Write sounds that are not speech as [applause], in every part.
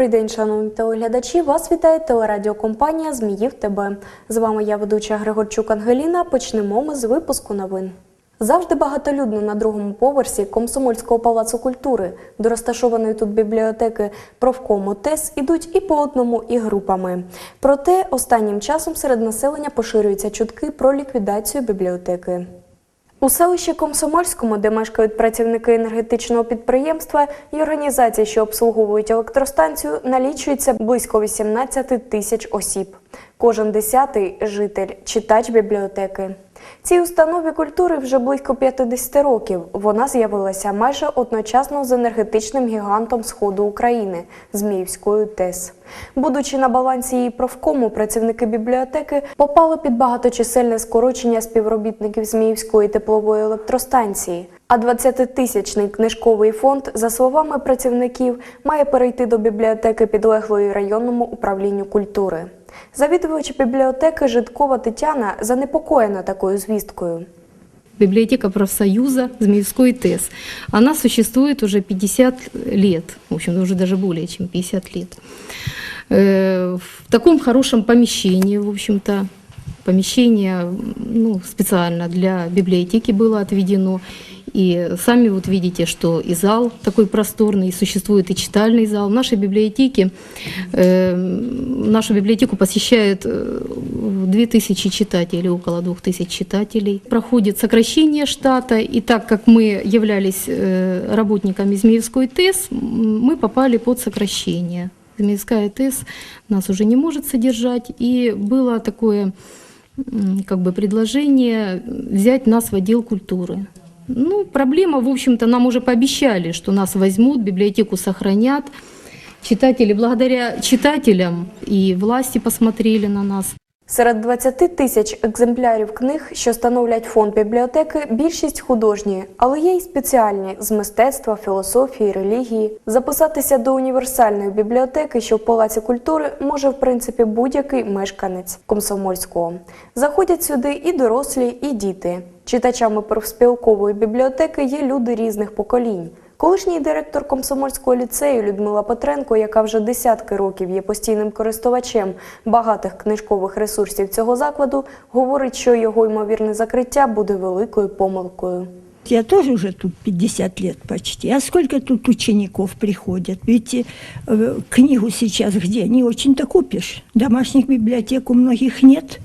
Добрий день, шановні телеглядачі. Вас вітає телерадіокомпанія Зміїв ТБ. З вами я ведуча Григорчук Ангеліна. Почнемо ми з випуску новин. Завжди багатолюдно на другому поверсі Комсомольського палацу культури, до розташованої тут бібліотеки профкому ТЕС ідуть і по одному, і групами. Проте останнім часом серед населення поширюються чутки про ліквідацію бібліотеки. У селищі Комсомольському, де мешкають працівники енергетичного підприємства і організації, що обслуговують електростанцію, налічується близько 18 тисяч осіб. Кожен десятий житель читач бібліотеки. Цій установі культури вже близько 50 років. Вона з'явилася майже одночасно з енергетичним гігантом Сходу України Зміївською ТЕС. Будучи на балансі її профкому, працівники бібліотеки попали під багаточисельне скорочення співробітників Зміївської теплової електростанції. А 20-тисячний книжковий фонд, за словами працівників, має перейти до бібліотеки підлеглої районному управлінню культури. Завідувач бібліотеки Житкова Тетяна занепокоєна такою звісткою. Библиотека профсоюза Змеевской ТЭС. Она существует уже 50 лет, в общем, уже даже более чем 50 лет. Э, В таком хорошем помещении, в общем-то, помещение ну, специально для библиотеки было отведено. И сами вот видите, что и зал такой просторный, и существует и читальный зал. В нашей библиотеке, э, нашу библиотеку посещает э, 2000 читателей, около 2000 читателей. Проходит сокращение штата, и так как мы являлись э, работниками Змеевской ТЭС, мы попали под сокращение. Змеевская ТЭС нас уже не может содержать, и было такое как бы предложение взять нас в отдел культуры. Ну, проблема, в общем-то, нам уже пообещали, что нас возьмут, библиотеку сохранят. Читатели, благодаря читателям и власти посмотрели на нас. Серед 20 тисяч екземплярів книг, що становлять фонд бібліотеки, більшість художні, але є й спеціальні з мистецтва, філософії, релігії. Записатися до універсальної бібліотеки, що в Палаці культури, може в принципі будь-який мешканець комсомольського. Заходять сюди і дорослі, і діти. Читачами профспілкової бібліотеки є люди різних поколінь. Колишній директор комсомольського ліцею Людмила Петренко, яка вже десятки років є постійним користувачем багатих книжкових ресурсів цього закладу, говорить, що його ймовірне закриття буде великою помилкою. Я тоже уже тут 50 лет почти. А сколько тут учеников приходят? Ведь э, книгу сейчас где? Не очень-то купишь. Домашних библиотек у многих нет.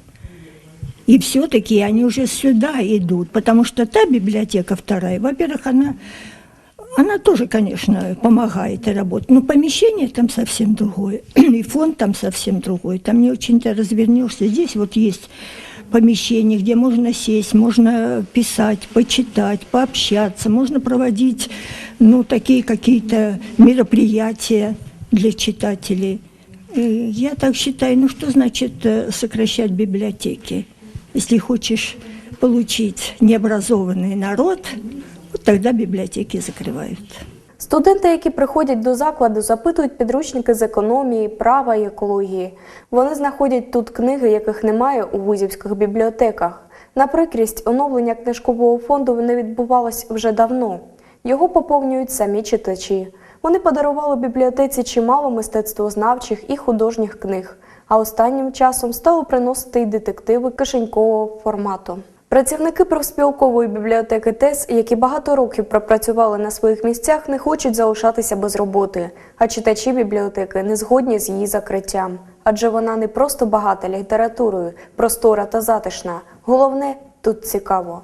И все-таки они уже сюда идут, потому что та библиотека вторая, во-первых, она, она тоже, конечно, помогает и работает, но помещение там совсем другое, [clears throat] и фонд там совсем другой, там не очень-то развернешься. Здесь вот есть помещение, где можно сесть, можно писать, почитать, пообщаться, можно проводить ну, такие какие-то мероприятия для читателей. Я так считаю, ну что значит э, сокращать библиотеки? Если хочешь получить необразованный народ, вот тогда библиотеки закрывают. Студенти, які приходять до закладу, запитують підручники з економії, права і екології. Вони знаходять тут книги, яких немає у вузівських бібліотеках. На прикрість оновлення книжкового фонду не відбувалось вже давно. Його поповнюють самі читачі. Вони подарували бібліотеці чимало мистецтвознавчих і художніх книг, а останнім часом стали приносити й детективи кишенькового формату. Працівники профспілкової бібліотеки ТЕС, які багато років пропрацювали на своїх місцях, не хочуть залишатися без роботи, а читачі бібліотеки не згодні з її закриттям. Адже вона не просто багата літературою, простора та затишна. Головне тут цікаво.